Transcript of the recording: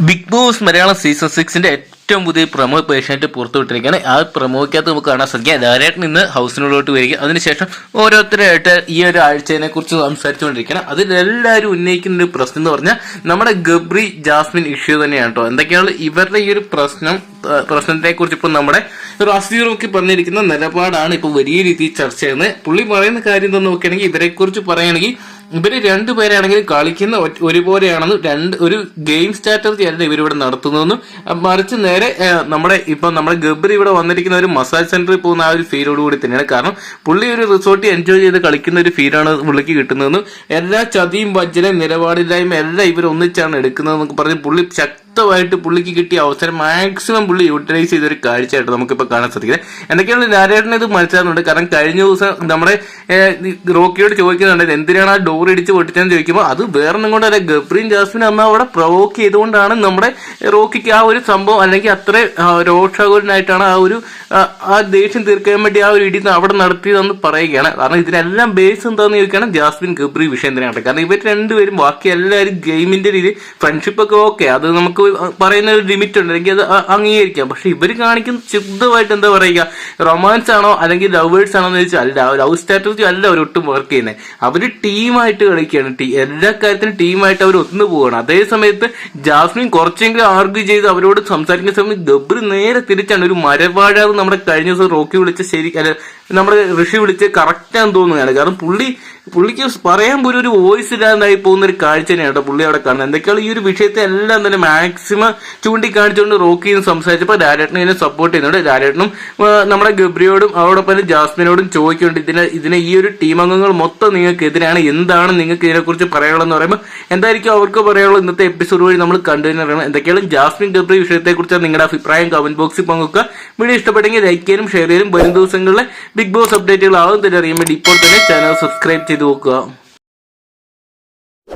Big Boss Malayalam season സിക്സിന്റെ ഏറ്റവും പുതിയ പ്രമോ പേഷ്യന്റ് പുറത്തുവിട്ടിരിക്കുകയാണ്. ആ പ്രമോയ്ക്കകത്ത് നമുക്ക് കാണാൻ സാധിക്കുക ധാരാളം നിന്ന് ഹൗസിനുള്ളിലോട്ട് വരിക. അതിനുശേഷം ഓരോരുത്തരായിട്ട് ഈ ഒരു ആഴ്ചയെ കുറിച്ച് സംസാരിച്ചുകൊണ്ടിരിക്കണം അതിൽ എല്ലാവരും ഉന്നയിക്കുന്ന ഒരു പ്രശ്നം എന്ന് പറഞ്ഞാൽ നമ്മുടെ ഗബ്രി ജാസ്മിൻ ഇഷ്യൂ തന്നെയാണ് കേട്ടോ. എന്തൊക്കെയാണ് ഇവരുടെ ഈ ഒരു പ്രശ്നം പ്രശ്നത്തെ കുറിച്ച് ഇപ്പം നമ്മുടെ റസീറൊക്കെ പറഞ്ഞിരിക്കുന്ന നിലപാടാണ് ഇപ്പൊ വലിയ രീതിയിൽ ചർച്ച ചെയ്യുന്നത്. പുള്ളി പറയുന്ന കാര്യം എന്താ നോക്കുകയാണെങ്കിൽ ഇവരെ കുറിച്ച് പറയുകയാണെങ്കിൽ ഇവർ രണ്ടുപേരാണെങ്കിലും കളിക്കുന്ന ഒരുപോലെയാണെന്നും രണ്ട് ഒരു ഗെയിം സ്ട്രാറ്റജി അല്ല ഇവരിവിടെ നടത്തുന്നതെന്നും. മറിച്ച് നേരെ നമ്മുടെ ഇപ്പൊ നമ്മുടെ ഗബ്രി ഇവിടെ വന്നിരിക്കുന്ന ഒരു മസാജ് സെന്ററിൽ പോകുന്ന ആ ഒരു ഫീലോട് കൂടി തന്നെയാണ്. കാരണം പുള്ളി ഒരു റിസോർട്ടിൽ എൻജോയ് ചെയ്ത് കളിക്കുന്ന ഒരു ഫീലാണ് പുള്ളിക്ക് കിട്ടുന്നതെന്നും. എല്ലാ ചതിയും വജ്രം നിലപാടില്ലായ്മ എല്ലാം ഇവർ ഒന്നിച്ചാണ് എടുക്കുന്നതെന്നൊക്കെ പറഞ്ഞ് പുള്ളി ശക്തമായിട്ട് പുള്ളിക്ക് കിട്ടിയ അവസരം മാക്സിമം പുള്ളി യൂട്ടിലൈസ് ചെയ്ത ഒരു കാഴ്ചയായിട്ട് നമുക്കിപ്പോൾ കാണാൻ സാധിക്കുന്നത്. എന്തൊക്കെയാണ് നാരായണൻ ഇത് മനസ്സിലാകുന്നുണ്ട് കാരണം കഴിഞ്ഞ ദിവസം നമ്മുടെ റോക്കിയോട് ചോദിക്കുന്നുണ്ട് എന്തിനാണ് ആ ഡോർ ഇടിച്ച് പൊട്ടിച്ചെന്ന് ചോദിക്കുമ്പോൾ അത് വേറെ ഒന്നും കൊണ്ടല്ല ഗബ്രീൻ ജാസ്മിൻ അന്ന് അവിടെ പ്രൊവോക്ക് ചെയ്തുകൊണ്ടാണ് നമ്മുടെ റോക്കിക്ക് ആ ഒരു സംഭവം അല്ലെങ്കിൽ അത്ര രോക്ഷാകുലനായിട്ടാണ് ആ ഒരു ആ, ദേഷ്യം തീർക്കാൻ വേണ്ടി ആ ഒരു ഇടി അവിടെ നടത്തിയതെന്ന് പറയുകയാണ്. കാരണം ഇതിനെല്ലാം ബേസ് എന്താണെന്ന് ചോദിക്കുകയാണ് ജാസ്മിൻ ഗബ്രി വിഷയം തന്നെയാണ് കാരണം ഇവർ രണ്ടുപേരും ബാക്കി എല്ലാവരും ഗെയിമിന്റെ രീതി ഫ്രണ്ട്ഷിപ്പ് ഒക്കെ ഓക്കെ അത് നമുക്ക് പറയുന്ന ഒരു ലിമിറ്റ് ഉണ്ട്. അല്ലെങ്കിൽ അത് അംഗീകരിക്കാം. പക്ഷെ ഇവർ കാണിക്കുന്ന ശുദ്ധമായിട്ട് എന്താ പറയുക? റൊമാൻസ് ആണോ? അല്ലെങ്കിൽ ലവേഴ്സ് ആണോ എന്ന് ചോദിച്ചാൽ അല്ല ലവ് സ്ട്രാറ്റജി അല്ല അവർ ഒട്ടും വർക്ക് ചെയ്യുന്നത് അവർ ടീമായിട്ട് കളിക്കുകയാണ്. ടീ എല്ലാ കാര്യത്തിലും ടീമായിട്ട് അവർ ഒന്ന് പോവുകയാണ്. അതേ സമയത്ത് ജാസ്മിൻ കുറച്ചെങ്കിലും ആർഗ്യൂ ചെയ്ത് അവരോട് സംസാരിക്കുന്ന സമയത്ത് ഗബ്രി നേരെ തിരിച്ചാണ്. ഒരു മരവാഴാവ് നമ്മുടെ കഴിഞ്ഞ ദിവസം റോക്കി വിളിച്ച ശരി അല്ല നമ്മുടെ ഋഷി വിളിച്ച് കറക്റ്റ് ആണെന്ന് തോന്നുകയാണ്. കാരണം പുള്ളി പുള്ളിക്ക് പറയാൻ പോലും ഒരു വോയിസ് ഇല്ലാതായി പോകുന്ന ഒരു കാഴ്ച തന്നെയാണ് കേട്ടോ പുള്ളി അവിടെ കാണുന്നത്. എന്തൊക്കെയാണ് ഈ ഒരു വിഷയത്തെ എല്ലാം തന്നെ മാക്സിമം ചൂണ്ടിക്കാണിച്ചുകൊണ്ട് റോക്കിന്ന് സംസാരിച്ചപ്പോൾ ഡയറക്ടറിനെ ഇതിനെ സപ്പോർട്ട് ചെയ്യുന്നുണ്ട്. ഡയറക്ടറും നമ്മുടെ ഗബ്രിയോടും തന്നെ ജാസ്മിനോടും ചോദിക്കുന്നുണ്ട് ഇതിനെ ഇതിനെ ഈ ഒരു ടീം അംഗങ്ങൾ മൊത്തം നിങ്ങൾക്ക് എതിരാണ് എന്താണ് നിങ്ങൾക്ക് ഇതിനെക്കുറിച്ച് പറയാനുള്ളതെന്ന് പറയുമ്പോൾ എന്തായിരിക്കും അവർക്ക് പറയാനുള്ളത് ഇന്നത്തെ എപ്പിസോഡ് വഴി നമ്മൾ കണ്ടു തന്നെ എന്തൊക്കെയാണ് ജാസ്മിൻ ഗബ്രി വിഷയത്തെക്കുറിച്ച് നിങ്ങളുടെ അഭിപ്രായം കമന്റ് ബോക്സിൽ പങ്കുവെക്കുക. വീഡിയോ ഇഷ്ടപ്പെട്ടെങ്കിൽ ലൈക്ക് ചെയ്യാനും ഷെയർ ചെയ്യാനും വരും ദിവസങ്ങളിലെ ബിഗ് ബോസ് അപ്ഡേറ്റുകൾ ആവും തന്നെ അറിയാൻ വേണ്ടി ഇപ്പോൾ തന്നെ ചാനൽ സബ്സ്ക്രൈബ് ചെയ്ത് നോക്കുക